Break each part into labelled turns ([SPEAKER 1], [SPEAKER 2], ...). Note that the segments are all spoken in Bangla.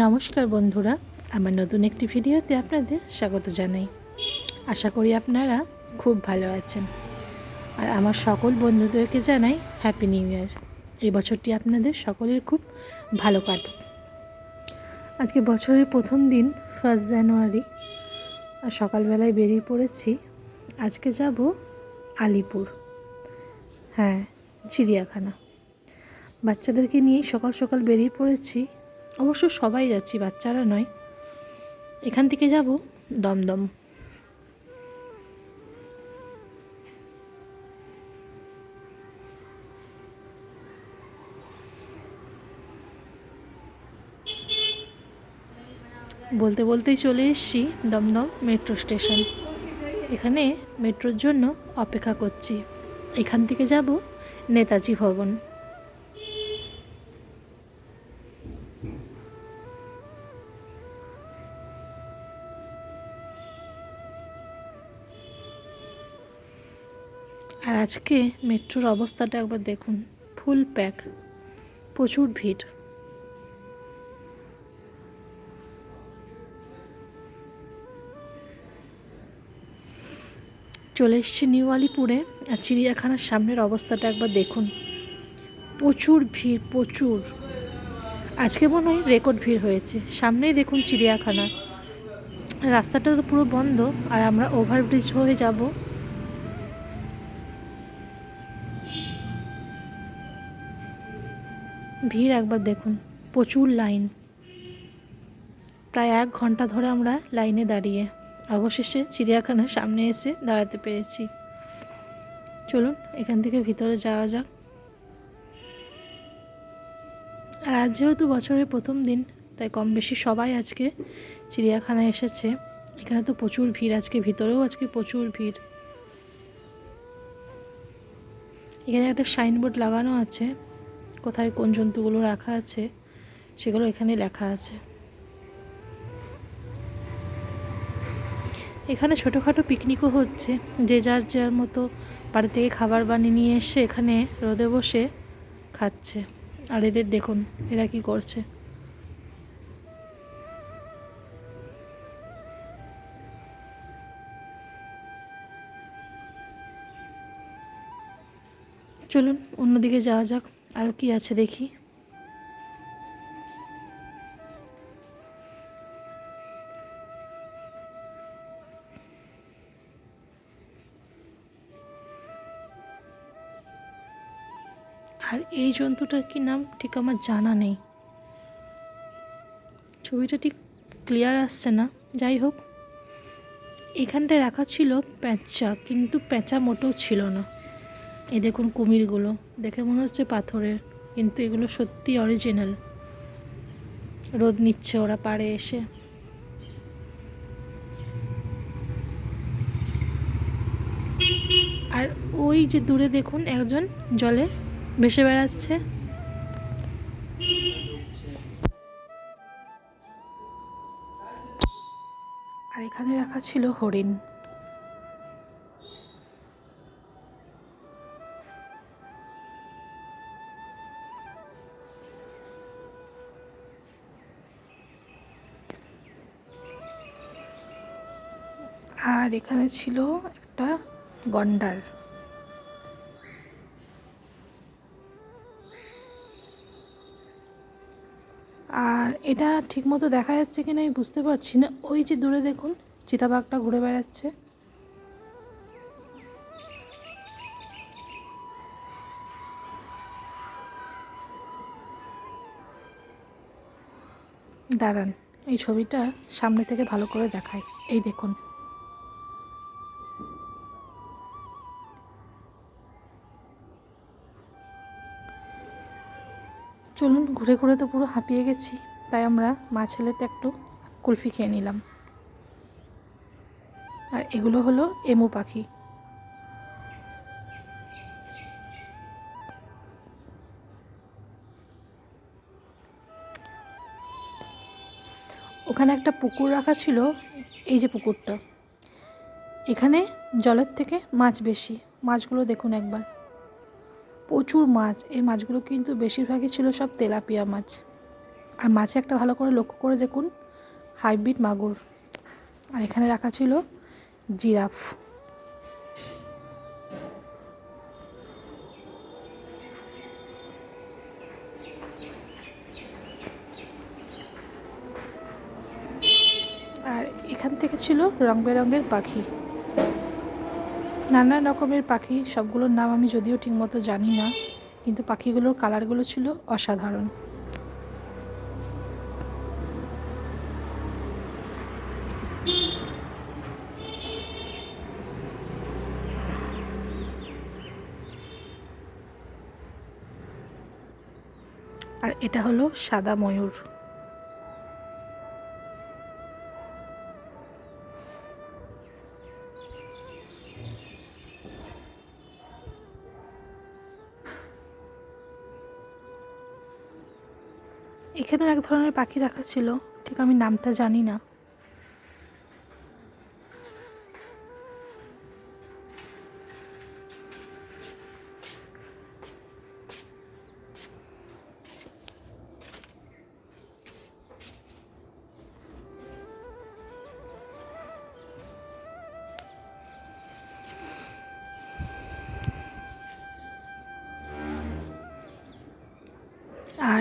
[SPEAKER 1] নমস্কার বন্ধুরা, আমার নতুন একটি ভিডিওতে আপনাদের স্বাগত জানাই। আশা করি আপনারা খুব ভালো আছেন। আর আমার সকল বন্ধুদেরকে জানাই হ্যাপি নিউ ইয়ার এই বছরটি আপনাদের সকলের খুব ভালো কাটুক। আজকে বছরের প্রথম দিন ফার্স্ট জানুয়ারি আর সকালবেলায় বেরিয়ে পড়েছি। আজকে যাব আলিপুর। হ্যাঁ চিড়িয়াখানা। বাচ্চাদেরকে নিয়েই সকাল সকাল বেরিয়ে পড়েছি। অবশ্য সবাই যাচ্ছি, বাচ্চারা নয়। এখান থেকে যাব দমদম। বলতে বলতেই চলে এসছি দমদম মেট্রো স্টেশন। এখানে মেট্রোর জন্য অপেক্ষা করছি। এখান থেকে যাব নেতাজি ভবন। আর আজকে মেট্রোর অবস্থাটা একবার দেখুন। Full pack. প্রচুর ভিড়। চলে এসেছি নিউ আলিপুরে আর চিড়িয়াখানার সামনের অবস্থাটা একবার দেখুন। প্রচুর ভিড়, প্রচুর। আজকে মনে হয় রেকর্ড ভিড় হয়েছে। সামনেই দেখুন চিড়িয়াখানা। রাস্তাটা তো পুরো বন্ধ আর আমরা ওভারব্রিজ হয়ে যাব। ভিড় একবার দেখুন, প্রচুর লাইন। প্রায় এক ঘণ্টা ধরে আমরা লাইনে দাঁড়িয়ে, অবশেষে চিড়িয়াখানার সামনে এসে দাঁড়াতে পেরেছি। চলুন, এখান থেকে ভিতরে যাওয়া যাক। আর আজ যেহেতু বছরের প্রথম দিন, তাই কম বেশি সবাই আজকে চিড়িয়াখানায় এসেছে। এখানে তো প্রচুর ভিড়, আজকে ভিতরেও আজকে প্রচুর ভিড়। এখানে একটা সাইনবোর্ড লাগানো আছে কোথায় কোন জন্তুগুলো রাখা আছে, সেগুলো এখানে লেখা আছে। এখানে ছোটোখাটো পিকনিকও হচ্ছে, যে যার যার মতো বাড়ি থেকে খাবার বানিয়ে নিয়ে এসে এখানে রোদে বসে খাচ্ছে। আর এদের দেখুন, এরা কি করছে। চলুন, অন্যদিকে যাওয়া যাক। আরও কি আছে দেখি? আর এই জন্তুটার কি নাম ঠিক আমার জানা নেই। ছবিটা ঠিক ক্লিয়ার আসছে না, যাই হোক। এখানটায় রাখা ছিল প্যাঁচা, কিন্তু প্যাঁচা মোটেও ছিল না। এই দেখুন কুমিরগুলো। দেখে মনে হচ্ছে পাথরের, কিন্তু এগুলো সত্যি অরিজিনাল রোদ নিচ্ছে, ওরা পাড়ে এসে। আর ওই যে দূরে দেখুন একজন জলে ভেসে বেড়াচ্ছে। আর এখানে রাখা ছিল হরিণ। আর এখানে ছিল একটা গন্ডার। আর এটা ঠিকমতো দেখা যাচ্ছে কিনা আমি বুঝতে পারছি না। ওই যে দূরে দেখুন, চিতাবাঘটা ঘুরে বেড়াচ্ছে। দাঁড়ান, এই ছবিটা সামনে থেকে ভালো করে দেখায় এই দেখুন। চলুন ঘুরে ঘুরে তো পুরো হাঁপিয়ে গেছি, তাই আমরা মা ছেলেতে একটু কুলফি খেয়ে নিলাম। আর এগুলো হলো এমু পাখি। ওখানে একটা পুকুর রাখা ছিল, এই যে পুকুরটা। এখানে জলের থেকে মাছ বেশি, মাছগুলো দেখুন একবার। প্রচুর মাছ। এই মাছগুলো কিন্তু বেশিরভাগই ছিল সব তেলাপিয়া মাছ। আর মাছে একটা ভালো করে লক্ষ্য করে দেখুন, হাইব্রিড মাগুর। আর এখানে রাখা ছিল জিরাফ। আর এখান থেকে ছিল রং বেরঙের পাখি। নানান রকমের পাখি, সবগুলোর নাম আমি যদিও ঠিকমতো জানি না, কিন্তু পাখিগুলোর কালারগুলো ছিল অসাধারণ। আর এটা হলো সাদা ময়ূর। এখানেও এক ধরনের পাখি রাখা ছিল ঠিক আমি নামটা জানি না।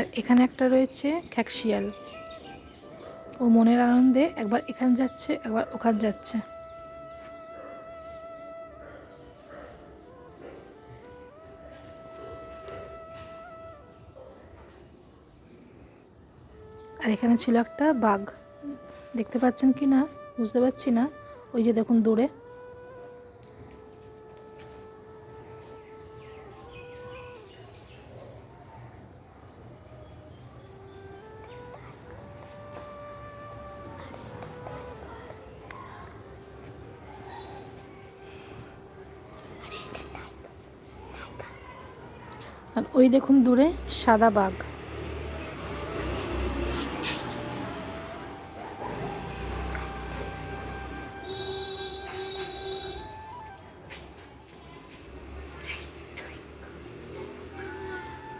[SPEAKER 1] আর এখানে একটা রয়েছে খ্যাকশিয়াল। ও মনের আনন্দে একবার এখানে যাচ্ছে, একবার ওখান যাচ্ছে। আর এখানে ছিল একটা বাঘ। দেখতে পাচ্ছেন কি না? বুঝতে পারছি না। ওই যে দেখুন দূরে। আর ওই দেখুন দূরে সাদা বাঘ।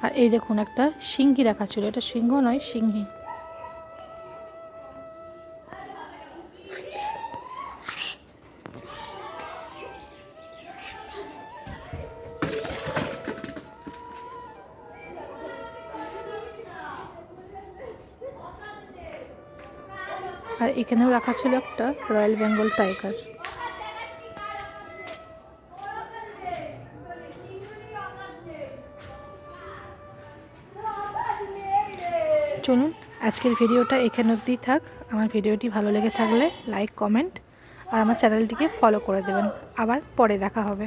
[SPEAKER 1] আর এই দেখুন একটা সিংহি রাখা ছিল। এটা সিংহ নয়, সিংহি। আর এখানেও রাখা ছিল একটা রয়্যাল বেঙ্গল টাইগার। চলুন, আজকের ভিডিওটা এখানে অবধিই থাক। আমার ভিডিওটি ভালো লেগে থাকলে লাইক, কমেন্ট আর আমার চ্যানেলটিকে ফলো করে দেবেন। আবার পরে দেখা হবে।